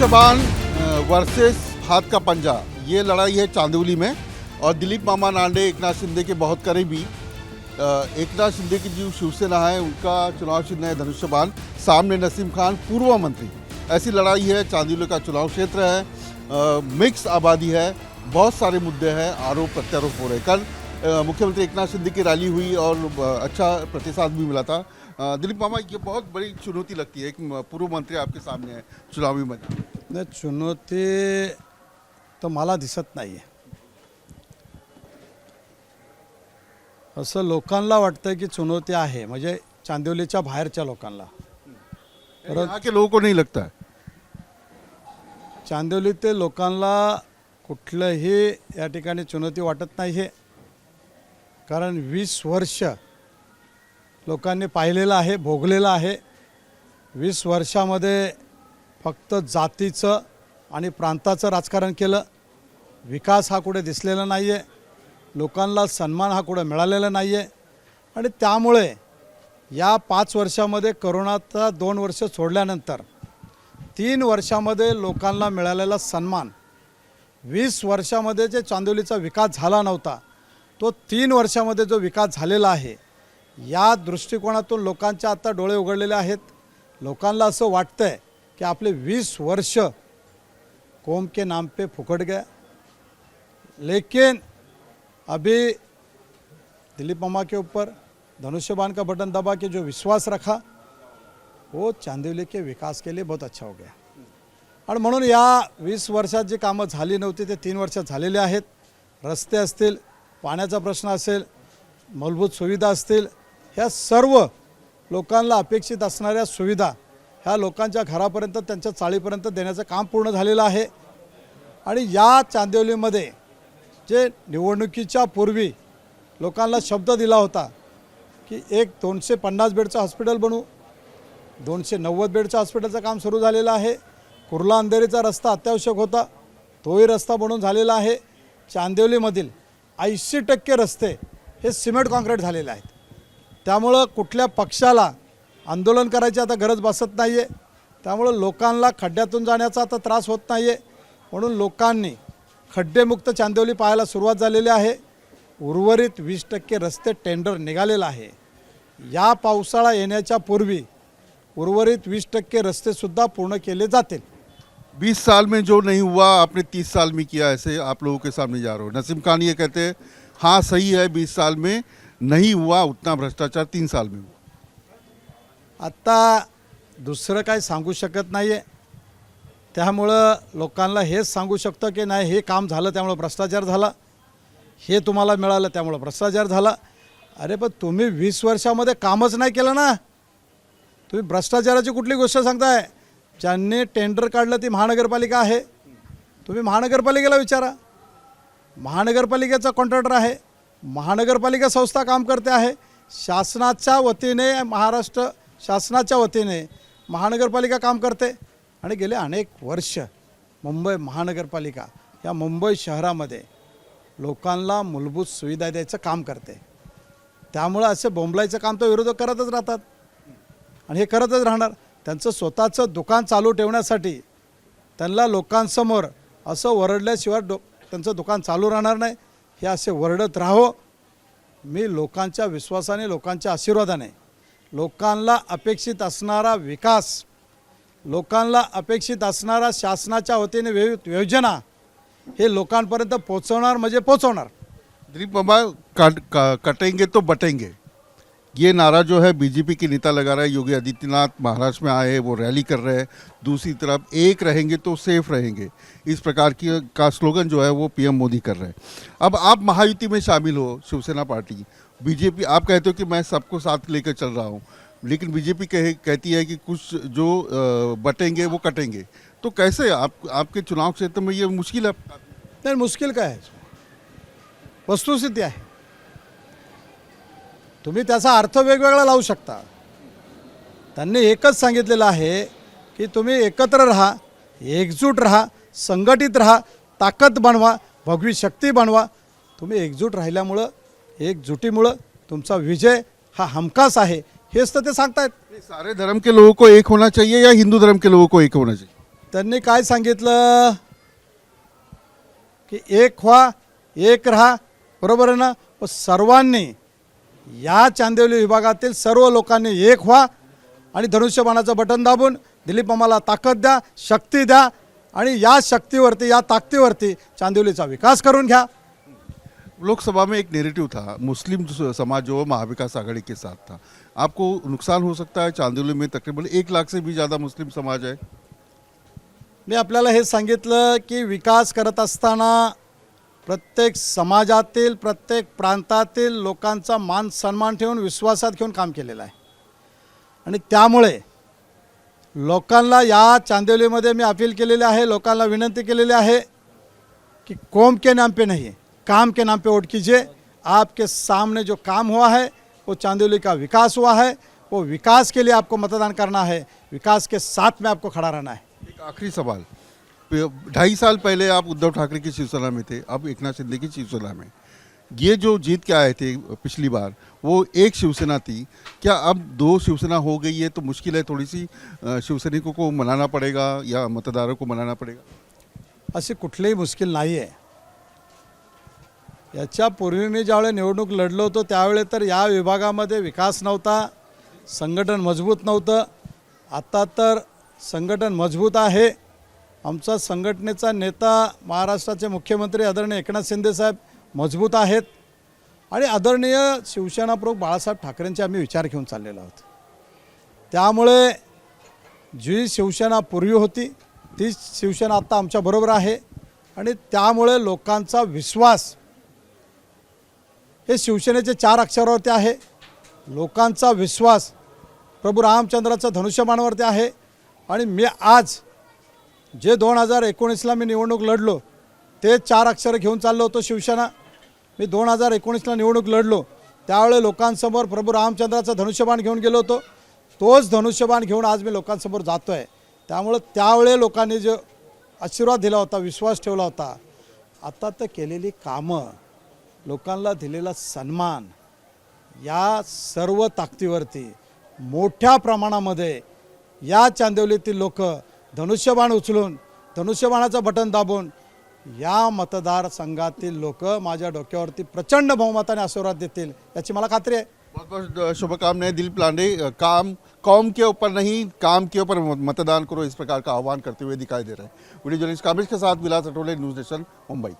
धनुष्यबान versus हाथ का पंजा। ये लड़ाई है चांदौली में और दिलीप मामा नांडे एक नाथ शिंदे के बहुत करीबी। एक नाथ शिंदे की जो शिवसेना है उनका चुनाव चिन्ह है धनुष्यबान सामने नसीम खान पूर्व मंत्री। ऐसी लड़ाई है चांदौली का चुनाव क्षेत्र है अ, मिक्स आबादी है बहुत सारे मुद्दे हैं आरोप प्रत्यारोप हो रहे कल मुख्यमंत्री एक नाथ शिंदे की रैली हुई और अच्छा प्रतिसाद भी मिला था। दिलीप मामा ये बहुत बड़ी चुनौती लगती है। एक पूर्व मंत्री आपके सामने है चुनावी मैदान। नाही चुनौती तर मला दिसत नाही असं लोकांना वाटतं की चुनौती आहे म्हणजे चांदिवलीच्या बाहेरच्या लोकांना. परत यहाँ के लोगों को नहीं लगता है। चांदिवली ते लोकांना कुठलंही या ठिकाणी चुनौती वाटत नाही आहे कारण वीस वर्ष लोकांनी पाहिलेलं आहे भोगलेलं आहे. वीस वर्षामध्ये फक्त जातीचं आणि प्रांताचं राजकारण केलं. विकास हा कुठे दिसलेला नाही आहे लोकांना सन्मान हा कुठे मिळालेला नाही आहे आणि त्यामुळे या पाच वर्षामध्ये करोनाचा दोन वर्ष सोडल्यानंतर तीन वर्षामध्ये लोकांना मिळालेला सन्मान. वीस वर्षामध्ये जे चांदोलीचा विकास झाला नव्हता तो तीन वर्षामध्ये जो विकास झालेला आहे या दृष्टिकोनातून लोकांचे आता डोळे उघडलेले आहेत. लोकांना असं वाटतं आहे की आपले वीस वर्ष कोम के नाम पे फुकट गया. लेकिन अभी दिलीप मामा के ऊपर धनुष्यबान का बटन दबा के जो विश्वास रखा वो चांदिवली के विकास के लिए बहुत अच्छा हो गया। आणि म्हणून या वीस वर्षात जी कामं झाली नव्हती ते तीन वर्षात झालेली आहेत. रस्ते असतील पाण्याचा प्रश्न असेल मूलभूत सुविधा असतील ह्या सर्व लोकांना अपेक्षित असणाऱ्या सुविधा ह्या लोकांच्या घरापर्यंत त्यांच्या चाळीपर्यंत देण्याचं काम पूर्ण झालेलं आहे. आणि या चांदिवलीमध्ये जे निवडणुकीच्या पूर्वी लोकांना शब्द दिला होता की एक दोनशे पन्नास बेडचं हॉस्पिटल बनू दोनशे नव्वद बेडचं हॉस्पिटलचं काम सुरू झालेलं आहे. कुर्ला अंधेरीचा रस्ता अत्यावश्यक होता तोही रस्ता बनून झालेला आहे. चांदिवलीमधील ऐंशी टक्के रस्ते हे सिमेंट कॉन्क्रीट झालेले आहेत. त्यामुळं कुठल्या पक्षाला आंदोलन करायची आता गरज बसत नाही आहे त्यामुळं लोकांना खड्ड्यातून जाण्याचा आता त्रास होत नाही आहे म्हणून लोकांनी खड्डेमुक्त चांदिवली पाहायला सुरुवात झालेली आहे. उर्वरित वीस टक्के रस्ते टेंडर निघालेलं आहे. या पावसाळा येण्याच्या पूर्वी उर्वरित वीस टक्के रस्तेसुद्धा पूर्ण केले जातील. बीस साल में जो नहीं हुआ आपने तीस साल में किया ऐसे आप लोगों के सामने जा रहे हो। नसीम खान ये कहते हैं हाँ सही है बीस साल में नहीं हुआ उतना भ्रष्टाचार तीन साल में हुआ। आत्ता दुसरं काही सांगू शकत नाही आहे त्यामुळं लोकांना हेच सांगू शकतं की नाही हे काम झालं त्यामुळं भ्रष्टाचार झाला. हे तुम्हाला मिळालं त्यामुळं भ्रष्टाचार झाला. अरे पण तुम्ही वीस वर्षामध्ये कामच नाही केलं ना. तुम्ही भ्रष्टाचाराची कुठली गोष्ट सांगताय? ज्यांनी टेंडर काढलं ती महानगरपालिका आहे. तुम्ही महानगरपालिकेला विचारा. महानगरपालिकेचा कॉन्ट्रॅक्टर आहे. महानगरपालिका संस्था काम करते आहे. शासनाच्या वतीने महाराष्ट्र शासनाच्या वतीने महानगरपालिका काम करते. आणि गेले अनेक वर्ष मुंबई महानगरपालिका या मुंबई शहरामध्ये लोकांना मूलभूत सुविधा द्यायचं काम करते. त्यामुळं असे बोंबलायचं काम तर विरोधक करतच राहतात. आणि हे करतच राहणार. त्यांचं स्वतःचं दुकान चालू ठेवण्यासाठी त्यांना लोकांसमोर असं वरडल्याशिवाय डो त्यांचं दुकान चालू राहणार नाही. हे असे वरडत राहो. मी लोकांच्या विश्वासाने लोकांच्या आशीर्वादाने लोकांना अपेक्षित असणारा विकास लोकांना अपेक्षित असणारा शासनाच्या वतीने वे योजना हे लोकांपर्यंत पोचवणार म्हणजे पोचवणार दिलीप बाबा काट का, कटेंगे तो बटेंगे. ये नारा जो है बीजेपी के नेता लगा रहा है, योगी आदित्यनाथ महाराष्ट्र में आए वो रैली कर रहे हैं। दूसरी तरफ़ एक रहेंगे तो सेफ़ रहेंगे। इस प्रकार की का स्लोगन जो है वो पीएम मोदी कर रहे हैं। अब आप महायुति में शामिल हो, शिवसेना पार्टी। बीजेपी, आप कहते हो कि मैं सबको साथ लेकर चल रहा हूँ, लेकिन बीजेपी कहे, कहती है कि कुछ जो बटेंगे वो कटेंगे। तो कैसे आप, आपके चुनाव क्षेत्र में ये मुश्किल है? नाही, मुश्किल काय आहे वस्तुस्थिती आहे तुम्ही त्याचा अर्थ वेगवेगळा लावू शकता. त्यांनी एकच सांगितलेलं आहे की तुम्ही एकत्र राहा एकजूट राहा संघटित राहा ताकद बनवा भगवी शक्ती बनवा. तुम्ही एकजूट राहिल्यामुळं एकजुटीमुळं तुमचा विजय हा हमखास आहे. हेच तर ते सांगतायत. सारे धर्म के लोगों को एक होना चाहिए या हिंदू धर्म के लोगों को एक होना चाहिए? त्यांनी काय सांगितलं? की एक व्हा एक राहा बरोबर आहे ना? व सर्वांनी या चांदिवली विभागातील सर्व लोकांनी एक व्हा आणि धनुष्यबाणाचं बटन दाबून दिलीप मामाला ताकद द्या शक्ती द्या आणि या शक्तीवरती या ताकदीवरती चांदिवलीचा विकास करून घ्या. लोकसभा में एक नेरेटिव था मुस्लिम समाज जो महाविकास आघाड़ी के साथ था। आपको नुकसान हो सकता है चांदोली में तकरीबन एक लाख से भी ज़्यादा मुस्लिम समाज है। मी आपल्याला हे सांगितलं की विकास करत असताना प्रत्येक समाजातील, प्रत्येक प्रांतातील लोकांचा मान सन्मान ठेवून, विश्वासात घेऊन काम केलेलं आहे. आणि त्यामुळे लोकांना या मी अपील केलेली आहे, लोकांना विनंती केलेली आहे कि कौम के नाम पे नहीं, काम के नाम पे वोट कीजिए. आपके सामने जो काम हुआ है, वो चांदोली का विकास हुआ है, वो विकास के लिए आपको मतदान करना है, विकास के साथ में आपको खड़ा रहना है। एक आखिरी सवाल। ढाई साल पहले आप उद्धव ठाकरे की शिवसेना में थे अब एकनाथ शिंदे की शिवसेना में। ये जो जीत के आए थे पिछली बार वो एक शिवसेना थी। क्या अब दो शिवसेना हो गई है तो मुश्किल है थोड़ी सी शिवसैनिकों को मनाना पड़ेगा या मतदारों को मनाना पड़ेगा? असे कुठलेही मुश्किल नाही आहे. याच्यापूर्वी मी ज्यावेळेला निवडणूक लढलो होतो त्यावेळी तर या विभागामध्ये विकास नव्हता संघटन मजबूत नव्हतं. आता तर संघटन मजबूत आहे. आमचा संघटनेचा नेता महाराष्ट्राचे मुख्यमंत्री आदरणीय एकनाथ शिंदेसाहेब मजबूत आहेत. आणि आदरणीय शिवसेनाप्रमुख बाळासाहेब ठाकरेंचे आम्ही विचार घेऊन चाललेलो आहोत. त्यामुळे जी शिवसेना पूर्वी होती तीच शिवसेना आत्ता आमच्याबरोबर आहे. आणि त्यामुळे लोकांचा विश्वास हे शिवसेनेचे चार अक्षरावरती आहे. लोकांचा विश्वास प्रभू रामचंद्राच्या धनुष्यमानवरती आहे. आणि मी आज जे दोन हजार एकोणीसला मी निवडणूक लढलो ते चार अक्षरं घेऊन चाललो होतो शिवसेना. मी दोन हजार एकोणीसला निवडणूक लढलो त्यावेळी लोकांसमोर प्रभू रामचंद्राचं धनुष्यबाण घेऊन गेलो होतो. तोच धनुष्यबाण घेऊन आज मी लोकांसमोर जातो आहे त्यामुळं त्यावेळी लोकांनी जो आशीर्वाद दिला होता विश्वास ठेवला होता आता तर केलेली कामं लोकांना दिलेला सन्मान या सर्व ताकदीवरती मोठ्या प्रमाणामध्ये या चांदिवलीतील लोकं धनुष्यबाण उचलून धनुष्यबाणाचं बटन दाबून या मतदारसंघातील लोक माझ्या डोक्यावरती प्रचंड बहुमताने आशीर्वाद देतील याची मला खात्री आहे. बहुत बहुत शुभकामनाएं दिलीप लांडे काम कौम के ऊपर नहीं काम के ऊपर मतदान करो इस प्रकार का आह्वान करते हुए दिखाई दे रहे हैं। वीडियो जर्नलिस्ट कामेश के साथ विलास अटोले न्यूज नेशन मुंबई।